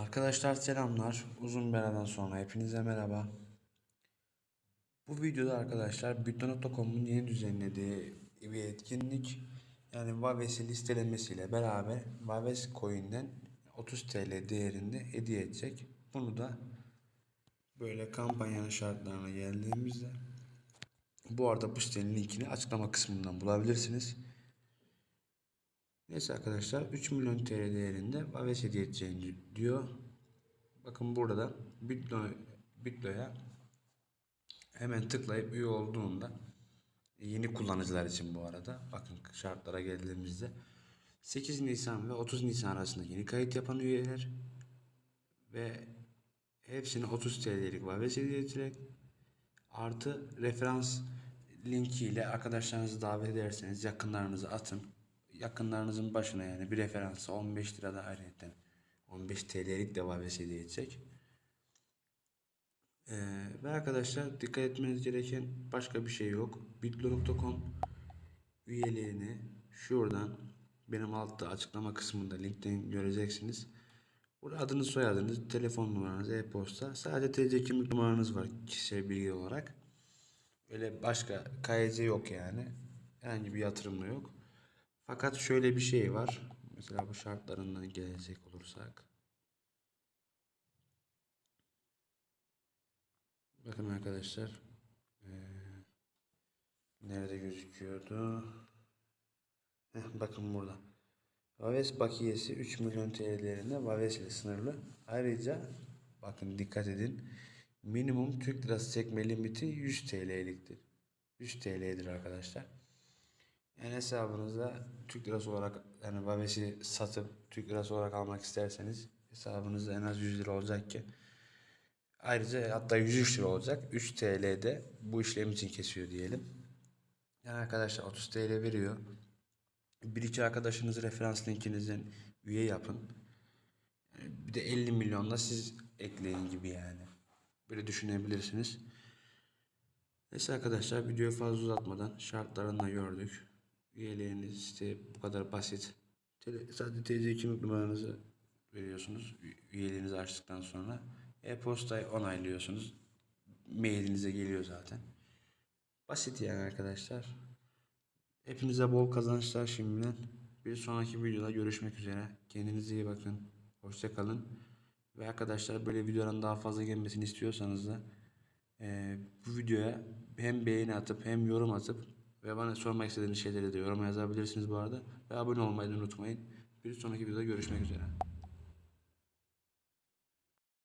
Arkadaşlar selamlar. Uzun bir aradan sonra hepinize merhaba. Bu videoda arkadaşlar Bitno.com'un yeni düzenlediği bir etkinlik yani Vaves'i listelemesiyle beraber Vaves Coin'den 30 TL değerinde hediye edecek. Bunu da böyle kampanyanın şartlarına geldiğimizde bu arada bu sitenin linkini açıklama kısmından bulabilirsiniz. Neyse arkadaşlar 3 milyon TL değerinde Vaves hediye edeceğini diyor. Bakın burada da Bitlo, Bitlo'ya hemen tıklayıp üye olduğunda yeni kullanıcılar için bu arada bakın şartlara geldiğimizde 8 Nisan ve 30 Nisan arasında yeni kayıt yapan üyeler ve hepsine 30 TL'lik Vaves hediye edilecek. Artı referans linkiyle arkadaşlarınızı davet ederseniz yakınlarınızı atın. Yakınlarınızın başına yani bir referansa 15 lira da ayrıca 15 TL'lik de Vaves hediye edecek. Ee, ve arkadaşlar dikkat etmeniz gereken başka bir şey yok. Bitlo.com üyeliğini şuradan benim altta açıklama kısmında linkten göreceksiniz. Burada adınız, soyadınız, telefon numaranız, e-posta. Sadece TC kimlik numaranız var kişisel bilgi olarak. Öyle başka KYC yok yani. Herhangi bir yatırım da yok. Fakat şöyle bir şey var. Mesela bu şartlarından gelecek olursak. Bakın arkadaşlar. Ee, nerede gözüküyordu? Heh, bakın burada. Vaves bakiyesi 3 milyon TL'lerinde Vaves ile sınırlı. Ayrıca bakın dikkat edin. Minimum Türk lirası çekme limiti 100 TL'liktir. 100 TL'dir arkadaşlar. Yani hesabınıza Türk lirası olarak yani Vaves'i satıp Türk lirası olarak almak isterseniz hesabınızda en az 100 lira olacak ki ayrıca hatta 103 lira olacak. 3 TL'de bu işlem için kesiyor diyelim. Yani arkadaşlar 30 TL veriyor. Bir iki arkadaşınızı referans linkinizden üye yapın. Bir de 50 milyonla siz ekleyin gibi yani. Böyle düşünebilirsiniz. Neyse arkadaşlar videoyu fazla uzatmadan şartlarını da gördük. Üyeliğiniz işte bu kadar basit. Sadece TC kimlik numaranızı veriyorsunuz. Üyeliğinizi açtıktan sonra. E-postayı onaylıyorsunuz. Mailinize geliyor zaten. Basit yani arkadaşlar. Hepinize bol kazançlar şimdiden. Bir sonraki videoda görüşmek üzere. Kendinize iyi bakın. Hoşça kalın. Ve arkadaşlar böyle videoların daha fazla gelmesini istiyorsanız da eee, bu videoya hem beğeni atıp hem yorum atıp ve bana sormak istediğiniz şeyleri de yoruma yazabilirsiniz bu arada. Ve abone olmayı unutmayın. Bir sonraki videoda görüşmek üzere.